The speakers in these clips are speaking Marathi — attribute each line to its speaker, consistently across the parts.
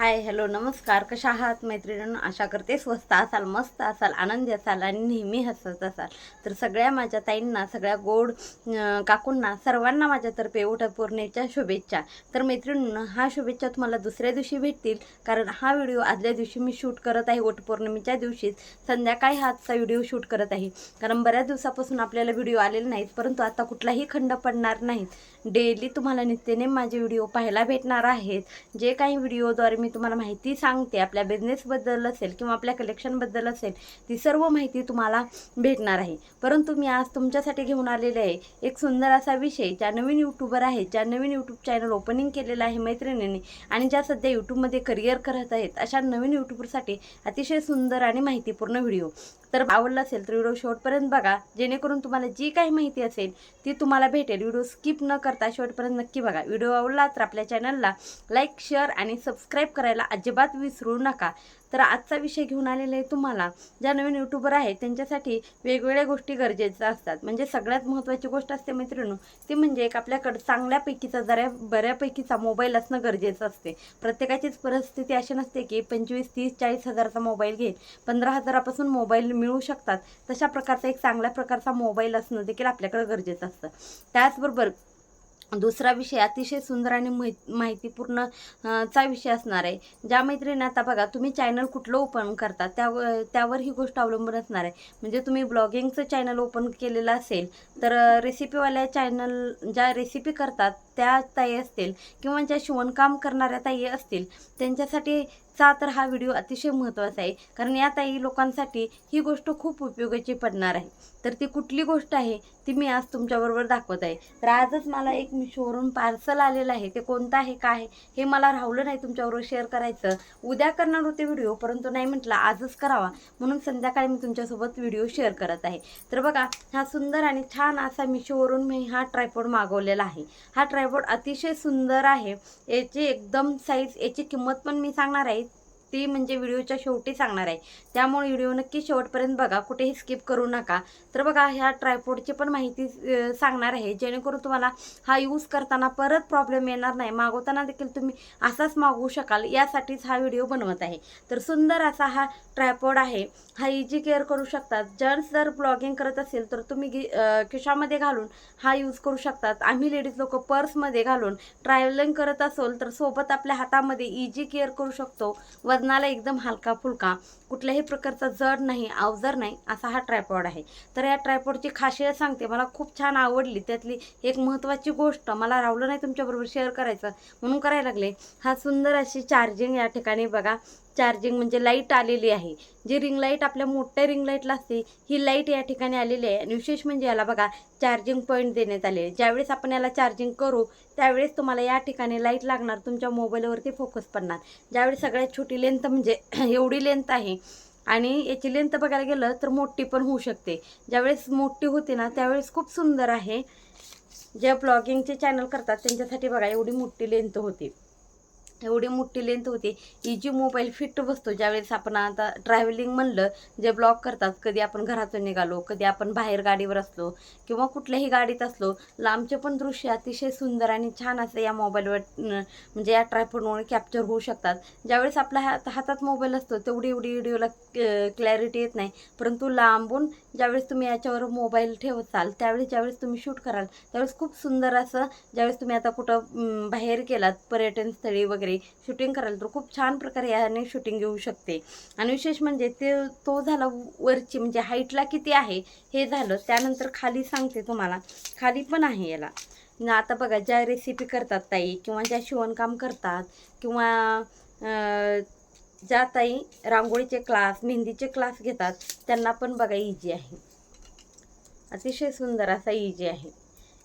Speaker 1: हाय हॅलो नमस्कार. कशा आहात मैत्रिणींनो? आशा करते स्वस्त असाल मस्त असाल आनंदी असाल आणि नेहमी हसत असाल. तर सगळ्या माझ्या ताईंना सगळ्या गोड काकूंना सर्वांना माझ्यातर्फे वटपौर्णिमेच्या शुभेच्छा. तर मैत्रिणींनो हा शुभेच्छा तुम्हाला दुसऱ्या दिवशी भेटतील कारण हा व्हिडिओ आदल्या दिवशी मी शूट करत आहे वटपौर्णिमेच्या दिवशीच संध्याकाळी हा आजचा व्हिडिओ शूट करत आहे. कारण बऱ्याच दिवसापासून आपल्याला व्हिडिओ आलेले नाहीत परंतु आता कुठलाही खंड पडणार नाहीत डेली तुम्हाला नित्यने माझे व्हिडिओ पाहायला भेटणार आहेत. जे काही व्हिडिओद्वारे मी तुम्हाला माहिती सांगते. आपल्या बिझनेसबद्दल असेल किंवा आपल्या कलेक्शनबद्दल असेल ती सर्व माहिती तुम्हाला भेटणार आहे. परंतु मी आज तुमच्यासाठी घेऊन आलेले आहे एक सुंदर असा विषय ज्या नवीन यूट्यूबर आहेत ज्या नवीन यूट्यूब चॅनल ओपनिंग केलेलं आहे मैत्रिणींनी आणि ज्या सध्या यूट्यूबमध्ये करिअर करत आहेत अशा नवीन यूट्यूबरसाठी अतिशय सुंदर आणि माहितीपूर्ण व्हिडिओ तर आवडला असेल तर व्हिडिओ शेवटपर्यंत बघा. जेणेकरून तुम्हाला जी काही माहिती असेल ती तुम्हाला भेटेल. व्हिडिओ स्किप न करता शेवटपर्यंत नक्की बघा. व्हिडिओ आवडला तर आपल्या चॅनलला लाईक शेअर आणि सबस्क्राईब करायला अजिबात विसरू नका. तर आजचा विषय घेऊन आलेला आहे तुम्हाला. ज्या नवीन यूट्यूबर आहेत त्यांच्यासाठी वेगवेगळ्या गोष्टी गरजेच्या असतात. म्हणजे सगळ्यात महत्त्वाची गोष्ट असते मैत्रिणू ती म्हणजे एक आपल्याकडं चांगल्यापैकीचा जरा बऱ्यापैकीचा मोबाईल असणं गरजेचं असते. प्रत्येकाचीच परिस्थिती अशी नसते की पंचवीस तीस चाळीस हजाराचा मोबाईल घेईल. पंधरा हजारापासून मोबाईल मिळू शकतात. तशा प्रकारचा एक चांगल्या प्रकारचा मोबाईल असणं देखील आपल्याकडं गरजेचं असतं. त्याचबरोबर दुसरा विषय अतिशय सुंदर आणि माहि माहितीपूर्ण चा विषय असणार आहे. ज्या मैत्रिणी आता बघा तुम्ही चॅनल कुठलं ओपन करता त्या त्यावर ही गोष्ट अवलंबून असणार आहे. म्हणजे तुम्ही ब्लॉगिंगचं चॅनल ओपन केलेलं असेल तर रेसिपीवाल्या चॅनल ज्या रेसिपी करतात त्या ताई असतील किंवा ज्या शिवणकाम करणाऱ्या ताई असतील त्यांच्यासाठी चा तर हा व्हिडिओ अतिशय महत्त्वाचा आहे. कारण या ताई लोकांसाठी ही गोष्ट खूप उपयोगाची पडणार आहे. तर ती कुठली गोष्ट आहे ती मी आज तुमच्याबरोबर दाखवत आहे. तर आजच मला एक मिशोवरून पार्सल आलेलं आहे. ते कोणतं आहे काय आहे हे मला राहुलं नाही तुमच्याबरोबर शेअर करायचं. उद्या करणार होते व्हिडिओ परंतु नाही म्हटलं आजच करावा. म्हणून संध्याकाळी मी तुमच्यासोबत व्हिडिओ शेअर करत आहे. तर बघा हा सुंदर आणि छान असा मिशोवरून मी हा ट्रायपॉड मागवलेला आहे. हा ट्रायपॉड अतिशय सुंदर आहे. याची एकदम साईज याची किंमत पण मी सांगणार आहे. ती म्हणजे व्हिडिओच्या शेवटी सांगणार आहे. त्यामुळे व्हिडिओ नक्की शेवटपर्यंत बघा. कुठेही स्किप करू नका. तर बघा ह्या ट्रायपॉडची पण माहिती सांगणार आहे. जेणेकरून तुम्हाला हा यूज करताना परत प्रॉब्लेम येणार नाही. मागवताना देखील तुम्ही असाच मागवू शकाल. यासाठीच हा व्हिडिओ बनवत आहे. तर सुंदर असा हा ट्रायपॉड आहे. हा इजी केअर करू शकतात. जेंट्स जर ब्लॉगिंग करत असेल तर तुम्ही गी- खिशामध्ये घालून हा यूज करू शकतात. आम्ही लेडीज लोक पर्समध्ये घालून ट्रॅव्हलिंग करत असेल तर सोबत आपल्या हातामध्ये इजी केअर करू शकतो. वजनाला एकदम हलका फुलका कुठल्याही प्रकारचा जड नाही अवजड नाही असा हा ट्रायपॉड आहे. तर या ट्रायपॉडची खासियत सांगते मला खूप छान आवडली. त्यातली एक महत्त्वाची गोष्ट मला रावलं नाही तुमच्याबरोबर शेअर करायचं म्हणून करायला लागले. हा सुंदर अशी चार्जिंग या ठिकाणी बघा. चार्जिंग म्हणजे लाइट आलेली आहे. जी रिंग लाइट आपल्या मोठ्या रिंग लाईटला असते ही लाइट या ठिकाणी आलेली आहे. आणि विशेष म्हणजे याला बघा चार्जिंग पॉईंट देण्यात आले ज्यावेळेस आपण याला चार्जिंग करू त्यावेळेस तुम्हाला या ठिकाणी लाइट लागणार तुमच्या मोबाईलवरती फोकस पडणार. ज्यावेळेस सगळ्यात छोटी लेंथ म्हणजे एवढी लेंथ आहे आणि याची लेंथ बघायला गेलं तर मोठी पण होऊ शकते. ज्यावेळेस मोठी होते ना त्यावेळेस खूप सुंदर आहे. जे ब्लॉगिंगचे चॅनल करतात त्यांच्यासाठी बघा एवढी मोठी लेंथ होती. एवढी मोठी लेंथ होती. इजी मोबाईल फिट बसतो ज्यावेळेस आपण आता ट्रॅव्हलिंग म्हणलं जे ब्लॉग करतात कधी आपण घरातून निघालो कधी आपण बाहेर गाडीवर असलो किंवा कुठल्याही गाडीत असलो लांबचे पण दृश्य अतिशय सुंदर आणि छान असं या मोबाईलवर म्हणजे या ट्रायफोनमुळे कॅप्चर होऊ शकतात. ज्यावेळेस आपल्या हात हातात मोबाईल असतो तेवढी एवढी व्हिडिओला क्लॅरिटी येत नाही. परंतु लांबून ज्यावेळेस तुम्ही याच्यावर मोबाईल ठेवताल त्यावेळेस ज्यावेळेस तुम्ही शूट कराल त्यावेळेस खूप सुंदर असं ज्यावेळेस तुम्ही आता कुठं बाहेर गेलात पर्यटन स्थळी वगैरे शूटिंग कराल तर खूप छान प्रकारे याने शूटिंग येऊ शकते. आणि विशेष म्हणजे ते तो झाला वरची म्हणजे हाईटला किती आहे हे झालं. त्यानंतर खाली सांगते तुम्हाला. खाली पण आहे याला. आता बघा ज्या रेसिपी करतात ताई किंवा ज्या शिवणकाम करतात किंवा ज्या ताई रांगोळीचे क्लास मेहंदीचे क्लास घेतात त्यांना पण बघा इजी आहे. अतिशय सुंदर असा इजी आहे.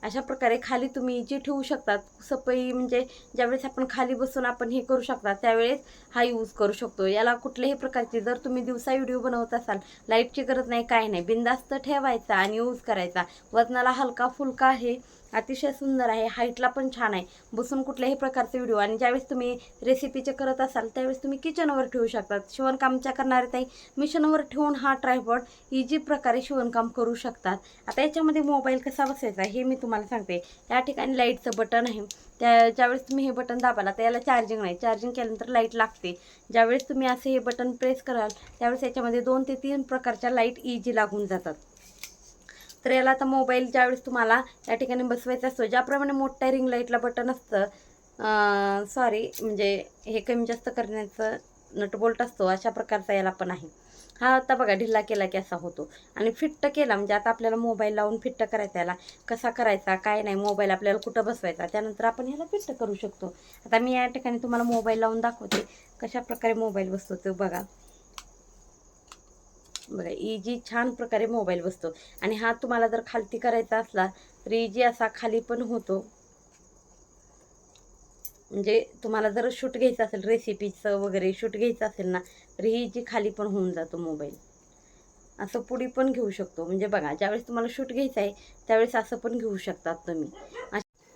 Speaker 1: अशा प्रकारे खाली तुम्ही जे ठेवू शकतात सपई म्हणजे ज्यावेळेस आपण खाली बसून आपण हे करू शकता त्यावेळेस हा यूज करू शकतो. याला कुठल्याही प्रकारची जर तुम्ही दिवसा व्हिडिओ बनवत असाल लाईटची गरज नाही काय नाही. बिंदास्त ठेवायचा आणि यूज करायचा. वजनाला हलका फुलका आहे अतिशय सुंदर आहे हाईटला पण छान आहे. बसून कुठल्याही प्रकारचे व्हिडिओ आणि ज्यावेळेस तुम्ही रेसिपीचे करत असाल त्यावेळेस तुम्ही किचनवर ठेवू शकतात शिवणकामच्या करणारे ताई मिशनवर ठेवून हा ट्रायपॉड इजी प्रकारे शिवणकाम करू शकतात. आता याच्यामध्ये मोबाईल कसा बसायचा हे मी तुम्हाला सांगते. या ठिकाणी लाईटचं बटन आहे. त्या ज्यावेळेस तुम्ही हे बटन दाबाला तर याला चार्जिंग नाही. चार्जिंग केल्यानंतर लाइट लागते. ज्यावेळेस तुम्ही असे हे बटन प्रेस कराल त्यावेळेस याच्यामध्ये दोन ते तीन प्रकारच्या लाइट इजी लागून जातात. तर याला आता मोबाईल ज्यावेळेस तुम्हाला या ठिकाणी बसवायचा असतो ज्याप्रमाणे मोठ्या रिंग लाईटला बटन असतं सॉरी म्हणजे हे कमी जास्त करण्याचं नटबोल्ट असतो अशा प्रकारचा याला पण आहे. हा आता बघा ढिल्ला केला की असा होतो. आणि फिट्ट केला म्हणजे आता आपल्याला मोबाईल लावून फिट्ट करायचा याला. कसा करायचा काय नाही मोबाईल आपल्याला कुठं बसवायचा त्यानंतर आपण ह्याला फिट्ट करू शकतो. आता मी या ठिकाणी तुम्हाला मोबाईल लावून दाखवते कशा प्रकारे मोबाईल बसतो तो बघा. म्हणजे बघा इजी छान प्रकारे मोबाईल बसतो. आणि हा तुम्हाला जर खालती करायचा असला तर इजी असा खाली पण होतो. म्हणजे तुम्हाला जर शूट घ्यायचं असेल रेसिपीचं वगैरे शूट घ्यायचं असेल ना तर ही इजी खाली पण होऊन जातो मोबाईल. असं पुढे पण घेऊ शकतो. म्हणजे बघा ज्यावेळेस तुम्हाला शूट घ्यायचं आहे त्यावेळेस असं पण घेऊ शकतात तुम्ही.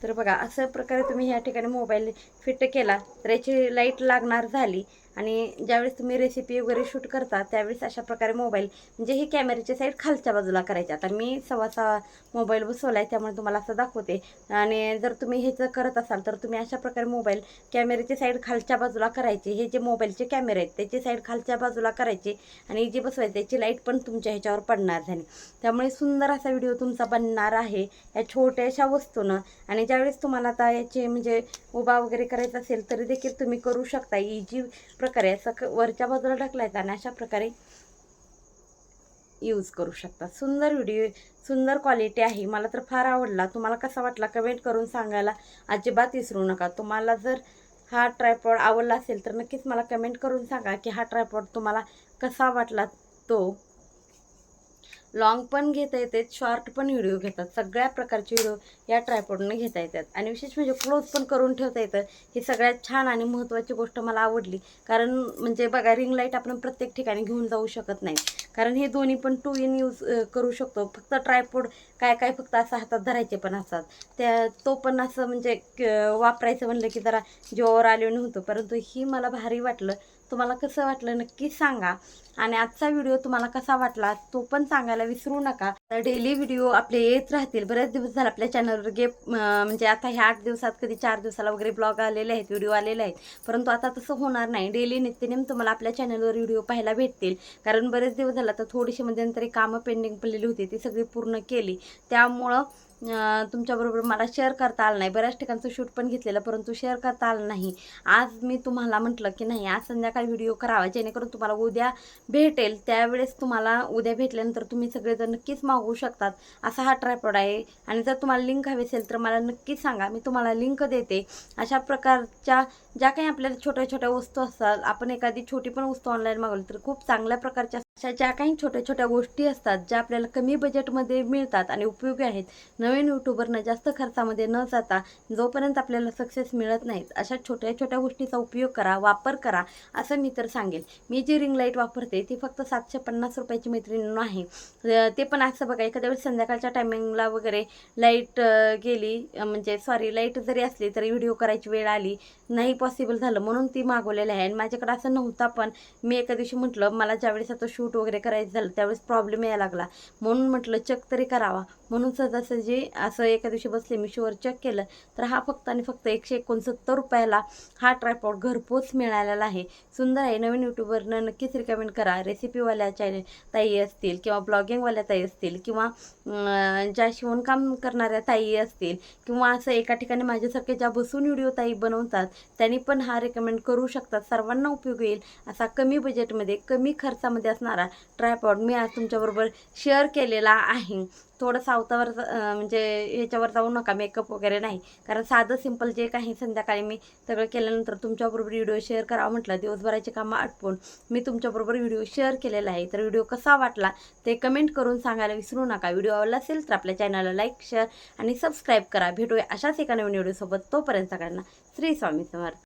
Speaker 1: तर बघा असं प्रकारे तुम्ही ह्या ठिकाणी मोबाईल फिट केला तर याची लाइट लागणार झाली आणि ज्यावेळेस तुम्ही रेसिपी वगैरे शूट करता त्यावेळेस अशा प्रकारे मोबाईल म्हणजे हे कॅमेऱ्याची साईड खालच्या बाजूला करायची. आता मी सव्वा सहा मोबाईल बसवला आहे त्यामुळे तुम्हाला असं दाखवते. आणि जर तुम्ही ह्याचं करत असाल तर तुम्ही अशा प्रकारे मोबाईल कॅमेऱ्याची साईड खालच्या बाजूला करायची. हे जे मोबाईलचे कॅमेरे आहेत त्याची साईड खालच्या बाजूला करायची. आणि जी बसवायची त्याची लाइट पण तुमच्या ह्याच्यावर पडणार झाली. त्यामुळे सुंदर असा व्हिडिओ तुमचा बनणार आहे या छोट्याशा वस्तूनं. आणि ज्यावेळेस तुम्हाला आता याचे म्हणजे उभा वगैरे करायचा असेल तरी देखील तुम्ही करू शकता. इजी प्रकारे असं क- वरच्या बाजूला ढकलायचा आणि अशा प्रकारे यूज करू शकता. सुंदर व्हिडिओ सुंदर क्वालिटी आहे. मला तर फार आवडला. तुम्हाला कसा वाटला कमेंट करून सांगायला अजिबात विसरू नका. तुम्हाला जर हा ट्रायपॉड आवडला असेल तर नक्कीच मला कमेंट करून सांगा की हा ट्रायपॉड तुम्हाला कसा वाटला तो. लॉंग पण घेता येतात शॉर्ट पण व्हिडिओ घेतात. सगळ्या प्रकारचे व्हिडिओ या ट्रायपॉडने घेता येतात. आणि विशेष म्हणजे क्लोज पण करून ठेवता येतं. ही सगळ्यात छान आणि महत्त्वाची गोष्ट मला आवडली. कारण म्हणजे बघा रिंग लाइट आपण प्रत्येक ठिकाणी घेऊन जाऊ शकत नाही. कारण हे दोन्ही पण टू इन यूज करू शकतो. फक्त ट्रायपॉड काय काय फक्त असं हातात धरायचे पण असतात. त्या तो पण असं म्हणजे क- वापरायचं म्हणलं की जरा जीवावर आले नव्हतं. परंतु ही मला भारी वाटलं. तुम्हाला कसं वाटलं नक्की सांगा. आणि आजचा व्हिडिओ तुम्हाला कसा वाटला तो पण सांगायला विसरू नका. तर डेली व्हिडिओ आपले येत राहतील. बरेच दिवस झाले आपल्या चॅनलवर गे म्हणजे आता ह्या आठ दिवसात कधी चार दिवसाला वगैरे ब्लॉग आलेले आहेत व्हिडिओ आलेले आहेत. परंतु आता तसं होणार नाही. डेली नित्यनेम तुम्हाला आपल्या चॅनलवर व्हिडिओ पाहायला भेटतील. कारण बरेच दिवस झाला तर थोडीशी मध्यंतरी कामं पेंडिंग पडलेली होती ती सगळी पूर्ण केली. त्यामुळं तुमच्याबरोबर मला शेअर करता आलं नाही. बऱ्याच ठिकाणचं शूट पण घेतलेलं परंतु शेअर करता आलं नाही. आज मी तुम्हाला म्हटलं की नाही आज संध्याकाळी व्हिडिओ करावा जेणेकरून तुम्हाला उद्या भेटेल. त्यावेळेस तुम्हाला उद्या भेटल्यानंतर तुम्ही सगळेजण नक्कीच मागवू शकतात. असा हा ट्रायपॉड आहे. आणि जर तुम्हाला लिंक हवी असेल तर मला नक्कीच सांगा. मी तुम्हाला लिंक देते. अशा प्रकारच्या ज्या काही आपल्याला छोट्या छोट्या वस्तू असतात आपण एखादी छोटी पण वस्तू ऑनलाईन मागवली तर खूप चांगल्या प्रकारच्या अशा ज्या काही छोट्या छोट्या गोष्टी असतात ज्या आपल्याला कमी बजेटमध्ये मिळतात आणि उपयोगी आहेत नवीन यूट्यूबरनं जास्त खर्चामध्ये न जाता जोपर्यंत आपल्याला सक्सेस मिळत नाहीत अशा छोट्या छोट्या गोष्टीचा उपयोग करा वापर करा असं मी तर सांगेल. मी जी रिंग लाइट वापरते ती फक्त सातशे पन्नास रुपयाची मैत्रिणीनं आहे. ते पण असं बघा एखाद्या वेळेस संध्याकाळच्या टायमिंगला वगैरे लाइट गेली म्हणजे सॉरी लाइट जरी असली तरी व्हिडिओ करायची वेळ आली नाही पॉसिबल झालं म्हणून ती मागवलेली आहे. आणि माझ्याकडे असं नव्हता पण मी एका दिवशी म्हटलं मला ज्यावेळेस आता शूट वगैरे करायचं झालं त्यावेळेस प्रॉब्लेम यायला लागला. म्हणून म्हटलं चेक तरी करावा. म्हणून सहजासहजी असं एका दिवशी बसले मी शुअर चेक केलं. तर हा फक्त आणि फक्त एकशे एकोणसत्तर रुपयाला हा ट्रायपॉड घरपोच मिळालेला आहे. सुंदर आहे. नवीन यूट्यूबरनं नक्कीच रिकमेंड करा. रेसिपीवाल्या चॅनल ताई असतील किंवा ब्लॉगिंगवाल्या ताई असतील किंवा ज्या शिवणकाम करणाऱ्या ताई असतील किंवा असं एका ठिकाणी माझ्यासारखे ज्या बसून व्हिडिओ ताई बनवतात त्यांनी पण हा रेकमेंड करू शकतात. सर्वांना उपयोग येईल असा कमी बजेटमध्ये कमी खर्चामध्ये असणार ट्रायपॉड मी आज तुमच्याबरोबर शेअर केलेला आहे. थोडं सावतावर म्हणजे ह्याच्यावर जाऊ नका मेकअप वगैरे नाही. कारण साधं सिंपल जे काही संध्याकाळी मी सगळं केल्यानंतर तुमच्याबरोबर व्हिडिओ शेअर करावा म्हटलं. दिवसभराची कामं आटपून मी तुमच्याबरोबर व्हिडिओ शेअर केलेला आहे. तर व्हिडिओ कसा वाटला ते कमेंट करून सांगायला विसरू नका. व्हिडिओ आवडला असेल तर आपल्या चॅनलला लाईक शेअर आणि सबस्क्राईब करा. भेटूया अशाच एका नवीन व्हिडिओसोबत तोपर्यंत सगळ्यांना श्री स्वामी समर्थ.